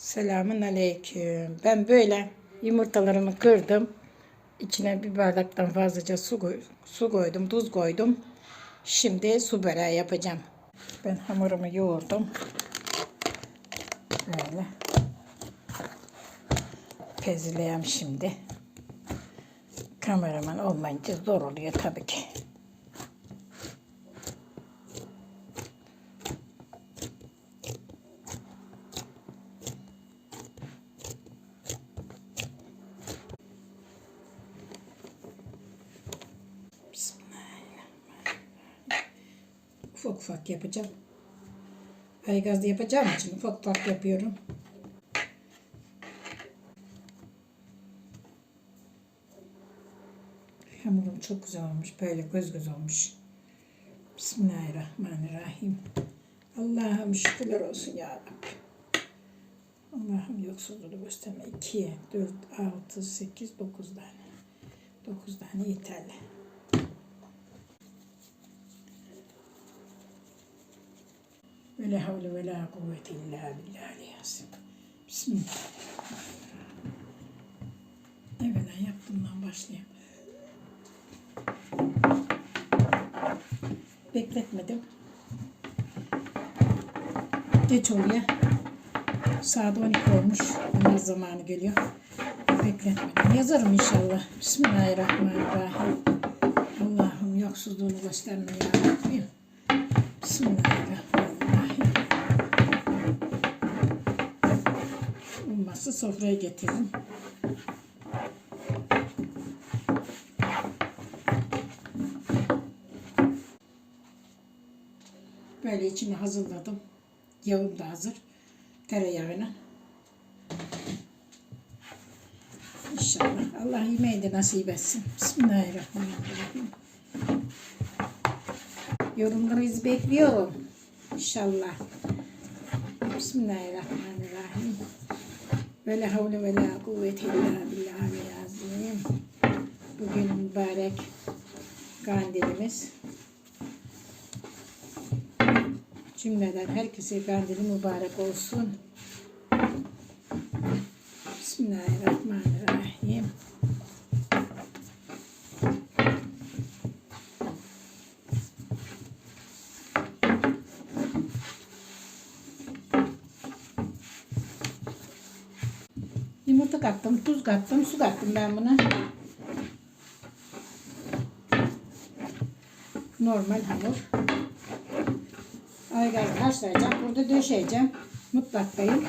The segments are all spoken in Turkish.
Selamun aleyküm. Ben böyle yumurtalarımı kırdım. İçine bir bardaktan fazlaca su, koy- su koydum, tuz koydum. Şimdi su böreği yapacağım. Ben hamurumu yoğurdum. Böyle. Pezileyem şimdi. Kameraman olmayınca zor oluyor tabii ki. Ufak ufak yapacağım. Aygazda yapacağım için ufak ufak yapıyorum. Hamurum çok güzel olmuş. Böyle göz göz olmuş. Bismillahirrahmanirrahim. Allah'ım şükürler olsun ya Rabbi. Allah'ım yoksulluğu gösterme. 2, 4, 6, 8, 9 tane. 9 tane yeterli. Ve la havle ve la kuvvete illa billahi yasin. Bismillah. Evvela yaptığımdan başlayayım. Bekletmedim. Geç oluyor. Saat 12 olmuş. Namaz zamanı geliyor. Bekletmedim. Yazarım inşallah. Bismillahirrahmanirrahim. Allah'ım yoksuzluğunu gösterme ya Rabbim. Bismillahirrahmanirrahim. Sofraya getiririm. Böyle içini hazırladım. Yağım da hazır. Tereyağına. İnşallah. Allah yemeği de nasip etsin. Bismillahirrahmanirrahim. Yorumlarınızı bekliyorum. İnşallah. Bismillahirrahmanirrahim. Ve la havle ve la kuvvete illa billahi azim. Bugün mübarek kandilimiz. Cümleden herkese kandili mübarek olsun. Bismillahirrahmanirrahim. Yumurta kattım, tuz kattım, su kattım ben buna. Normal hamur. Aygazda haşlayacağım. Burada döşeyeceğim. Mutfaktayım.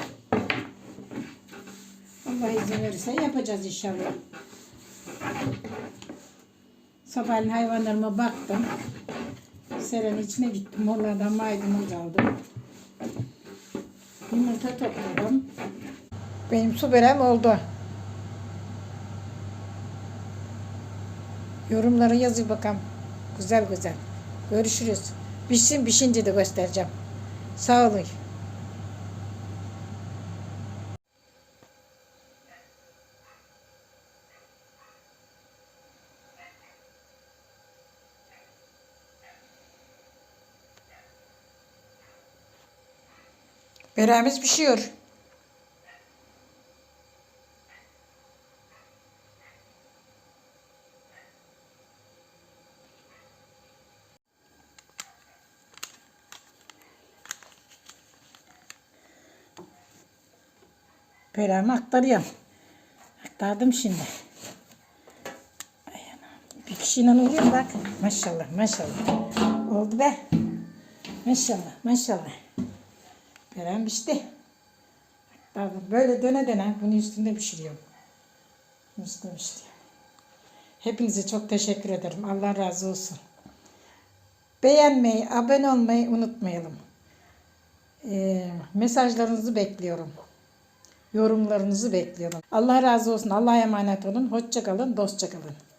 Allah izin verirse yapacağız inşallah. Sabahleyin hayvanlarıma baktım. Serenin içine gittim. Onlardan maydanoz aldım. Yumurta topladım. Benim su böreğim oldu. Yorumlara yazın bakalım. Güzel güzel. Görüşürüz. Pişsin pişince de göstereceğim. Sağ olun. Böreğimiz pişiyor. Böreğimi aktarıyorum. Aktardım şimdi. Bir kişiyle oluyor bak. Maşallah maşallah. Oldu be. Maşallah maşallah. Böreğim pişti. Aktardım. Böyle döne döne bunu üstünde pişiriyorum. Üstünde pişiriyorum. Hepinize çok teşekkür ederim. Allah razı olsun. Beğenmeyi, abone olmayı unutmayalım. Ee, mesajlarınızı bekliyorum. Yorumlarınızı bekliyorum. Allah razı olsun. Allah'a emanet olun. Hoşça kalın, dostça kalın.